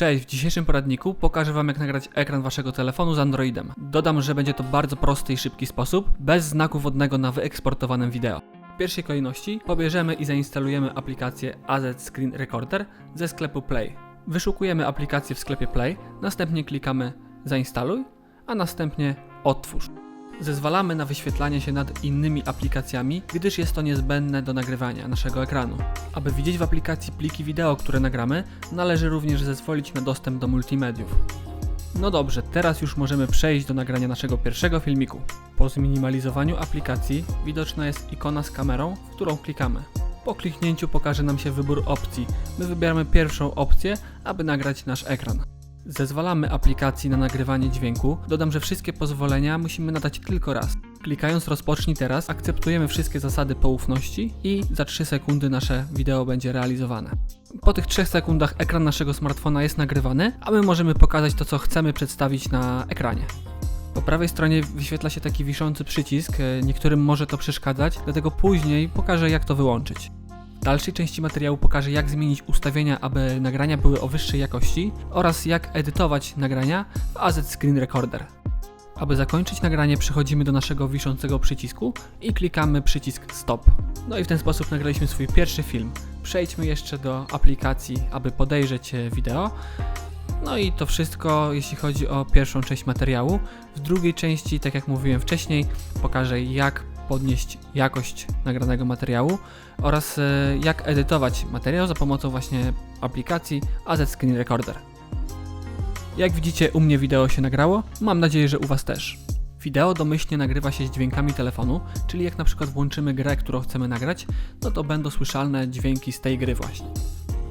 Cześć, w dzisiejszym poradniku pokażę Wam jak nagrać ekran Waszego telefonu z Androidem. Dodam, że będzie to bardzo prosty i szybki sposób, bez znaku wodnego na wyeksportowanym wideo. W pierwszej kolejności pobierzemy i zainstalujemy aplikację AZ Screen Recorder ze sklepu Play. Wyszukujemy aplikację w sklepie Play, następnie klikamy zainstaluj, a następnie otwórz. Zezwalamy na wyświetlanie się nad innymi aplikacjami, gdyż jest to niezbędne do nagrywania naszego ekranu. Aby widzieć w aplikacji pliki wideo, które nagramy, należy również zezwolić na dostęp do multimediów. No dobrze, teraz już możemy przejść do nagrania naszego pierwszego filmiku. Po zminimalizowaniu aplikacji widoczna jest ikona z kamerą, w którą klikamy. Po kliknięciu pokaże nam się wybór opcji. My wybieramy pierwszą opcję, aby nagrać nasz ekran. Zezwalamy aplikacji na nagrywanie dźwięku. Dodam, że wszystkie pozwolenia musimy nadać tylko raz. Klikając rozpocznij teraz, akceptujemy wszystkie zasady poufności i za 3 sekundy nasze wideo będzie realizowane. Po tych 3 sekundach ekran naszego smartfona jest nagrywany, a my możemy pokazać to, co chcemy przedstawić na ekranie. Po prawej stronie wyświetla się taki wiszący przycisk, e, niektórym może to przeszkadzać, dlatego później pokażę jak to wyłączyć. W dalszej części materiału pokażę jak zmienić ustawienia, aby nagrania były o wyższej jakości oraz jak edytować nagrania w AZ Screen Recorder. Aby zakończyć nagranie przechodzimy do naszego wiszącego przycisku i klikamy przycisk stop. No i w ten sposób nagraliśmy swój pierwszy film. Przejdźmy jeszcze do aplikacji, aby podejrzeć e, wideo. No i to wszystko, jeśli chodzi o pierwszą część materiału. W drugiej części, tak jak mówiłem wcześniej, pokażę jak podnieść jakość nagranego materiału oraz e, jak edytować materiał za pomocą właśnie aplikacji AZ Screen Recorder. Jak widzicie, u mnie wideo się nagrało, mam nadzieję, że u Was też. Wideo domyślnie nagrywa się z dźwiękami telefonu, czyli jak na przykład włączymy grę, którą chcemy nagrać, no to będą słyszalne dźwięki z tej gry właśnie.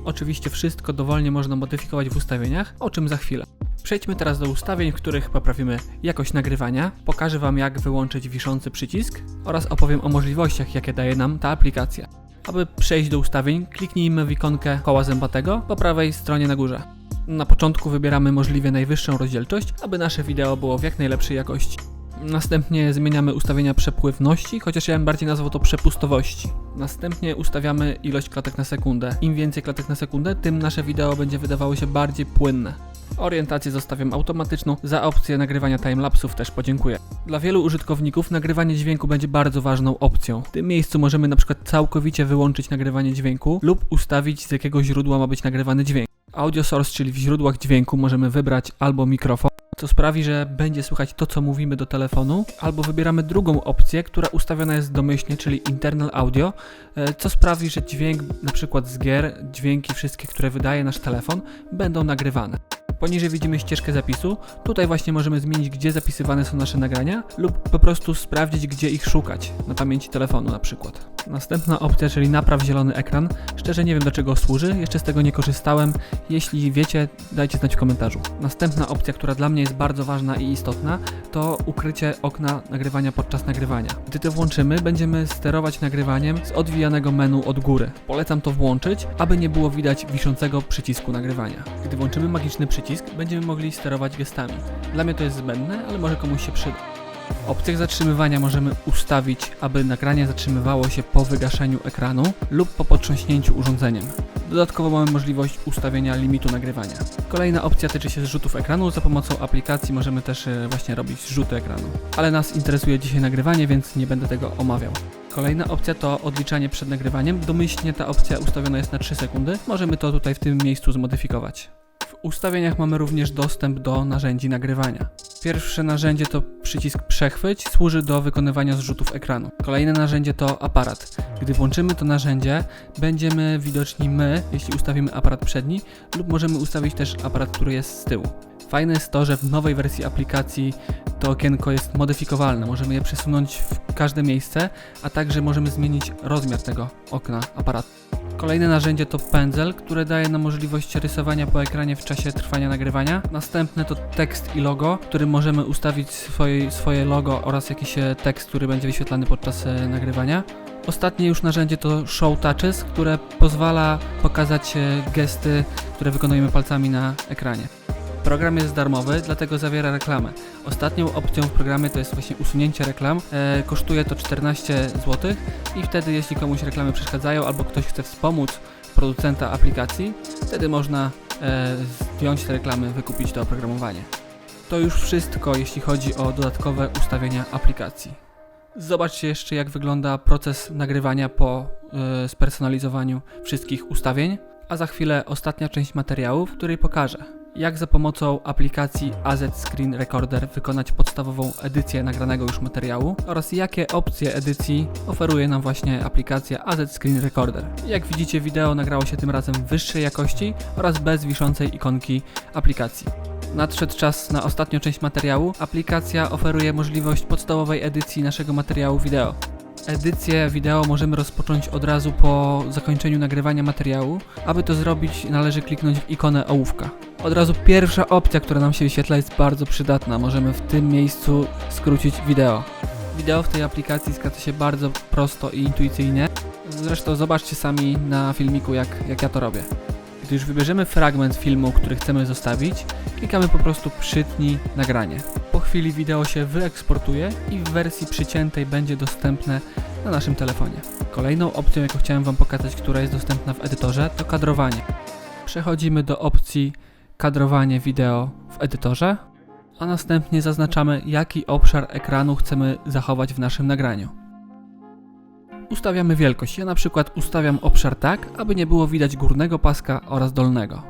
Oczywiście wszystko dowolnie można modyfikować w ustawieniach, o czym za chwilę. Przejdźmy teraz do ustawień, w których poprawimy jakość nagrywania, pokażę Wam jak wyłączyć wiszący przycisk oraz opowiem o możliwościach, jakie daje nam ta aplikacja. Aby przejść do ustawień, kliknijmy w ikonkę koła zębatego po prawej stronie na górze. Na początku wybieramy możliwie najwyższą rozdzielczość, aby nasze wideo było w jak najlepszej jakości. Następnie zmieniamy ustawienia przepływności, chociaż ja bym bardziej nazwał to przepustowości. Następnie ustawiamy ilość klatek na sekundę. Im więcej klatek na sekundę, tym nasze wideo będzie wydawało się bardziej płynne. Orientację zostawiam automatyczną, za opcję nagrywania timelapsów też podziękuję. Dla wielu użytkowników nagrywanie dźwięku będzie bardzo ważną opcją. W tym miejscu możemy na przykład całkowicie wyłączyć nagrywanie dźwięku lub ustawić z jakiego źródła ma być nagrywany dźwięk. Audio source, czyli w źródłach dźwięku możemy wybrać albo mikrofon, co sprawi, że będzie słychać to, co mówimy do telefonu, albo wybieramy drugą opcję, która ustawiona jest domyślnie, czyli internal audio, e, co sprawi, że dźwięk na przykład z gier, dźwięki wszystkie, które wydaje nasz telefon, będą nagrywane. Poniżej widzimy ścieżkę zapisu. Tutaj właśnie możemy zmienić, gdzie zapisywane są nasze nagrania, lub po prostu sprawdzić, gdzie ich szukać, na pamięci telefonu na przykład. Następna opcja, czyli napraw zielony ekran. Szczerze nie wiem do czego służy, jeszcze z tego nie korzystałem. Jeśli wiecie, dajcie znać w komentarzu. Następna opcja, która dla mnie jest bardzo ważna i istotna, to ukrycie okna nagrywania podczas nagrywania. Gdy to włączymy, będziemy sterować nagrywaniem z odwijanego menu od góry. Polecam to włączyć, aby nie było widać wiszącego przycisku nagrywania. Gdy włączymy magiczny przycisk, będziemy mogli sterować gestami. Dla mnie to jest zbędne, ale może komuś się przyda. Opcjach zatrzymywania możemy ustawić, aby nagranie zatrzymywało się po wygaszeniu ekranu lub po potrząśnięciu urządzeniem. Dodatkowo mamy możliwość ustawienia limitu nagrywania. Kolejna opcja tyczy się zrzutów ekranu. Za pomocą aplikacji możemy też e, właśnie robić zrzuty ekranu. Ale nas interesuje dzisiaj nagrywanie, więc nie będę tego omawiał. Kolejna opcja to odliczanie przed nagrywaniem. Domyślnie ta opcja ustawiona jest na 3 sekundy. Możemy to tutaj w tym miejscu zmodyfikować. W ustawieniach mamy również dostęp do narzędzi nagrywania. Pierwsze narzędzie to przycisk przechwyć, służy do wykonywania zrzutów ekranu. Kolejne narzędzie to aparat. Gdy włączymy to narzędzie, będziemy widoczni my, jeśli ustawimy aparat przedni, lub możemy ustawić też aparat, który jest z tyłu. Fajne jest to, że w nowej wersji aplikacji to okienko jest modyfikowalne. Możemy je przesunąć w każde miejsce, a także możemy zmienić rozmiar tego okna aparatu. Kolejne narzędzie to pędzel, które daje nam możliwość rysowania po ekranie w czasie trwania nagrywania. Następne to tekst i logo, w którym możemy ustawić swoje, swoje logo oraz jakiś e, tekst, który będzie wyświetlany podczas e, nagrywania. Ostatnie już narzędzie to Show Touches, które pozwala pokazać e, gesty, które wykonujemy palcami na ekranie. Program jest darmowy, dlatego zawiera reklamę. Ostatnią opcją w programie to jest właśnie usunięcie reklam. E, kosztuje to 14 zł i wtedy jeśli komuś reklamy przeszkadzają albo ktoś chce wspomóc producenta aplikacji, wtedy można e, zdjąć te reklamy, wykupić to oprogramowanie. To już wszystko, jeśli chodzi o dodatkowe ustawienia aplikacji. Zobaczcie jeszcze, jak wygląda proces nagrywania po e, spersonalizowaniu wszystkich ustawień, a za chwilę ostatnia część materiału, w której pokażę, jak za pomocą aplikacji AZ Screen Recorder wykonać podstawową edycję nagranego już materiału oraz jakie opcje edycji oferuje nam właśnie aplikacja AZ Screen Recorder. Jak widzicie, wideo nagrało się tym razem wyższej jakości oraz bez wiszącej ikonki aplikacji. Nadszedł czas na ostatnią część materiału. Aplikacja oferuje możliwość podstawowej edycji naszego materiału wideo. Edycję wideo możemy rozpocząć od razu po zakończeniu nagrywania materiału. Aby to zrobić, należy kliknąć w ikonę ołówka. Od razu pierwsza opcja, która nam się wyświetla, jest bardzo przydatna. Możemy w tym miejscu skrócić wideo. Wideo w tej aplikacji skraca się bardzo prosto i intuicyjnie. Zresztą zobaczcie sami na filmiku, jak, jak ja to robię. Gdy już wybierzemy fragment filmu, który chcemy zostawić, klikamy po prostu przytnij nagranie. Po chwili wideo się wyeksportuje i w wersji przyciętej będzie dostępne na naszym telefonie. Kolejną opcją, jaką chciałem Wam pokazać, która jest dostępna w edytorze, to kadrowanie. Przechodzimy do opcji kadrowanie wideo w edytorze, a następnie zaznaczamy, jaki obszar ekranu chcemy zachować w naszym nagraniu. Ustawiamy wielkość. Ja na przykład ustawiam obszar tak, aby nie było widać górnego paska oraz dolnego.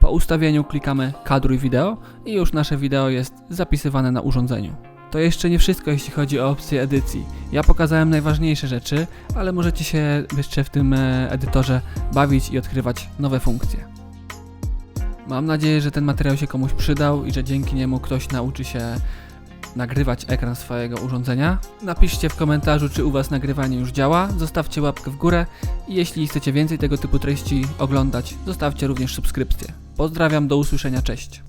Po ustawieniu klikamy kadruj wideo i już nasze wideo jest zapisywane na urządzeniu. To jeszcze nie wszystko, jeśli chodzi o opcję edycji. Ja pokazałem najważniejsze rzeczy, ale możecie się jeszcze w tym e, edytorze bawić i odkrywać nowe funkcje. Mam nadzieję, że ten materiał się komuś przydał i że dzięki niemu ktoś nauczy się nagrywać ekran swojego urządzenia. Napiszcie w komentarzu, czy u Was nagrywanie już działa, zostawcie łapkę w górę i jeśli chcecie więcej tego typu treści oglądać, zostawcie również subskrypcję. Pozdrawiam, do usłyszenia, cześć.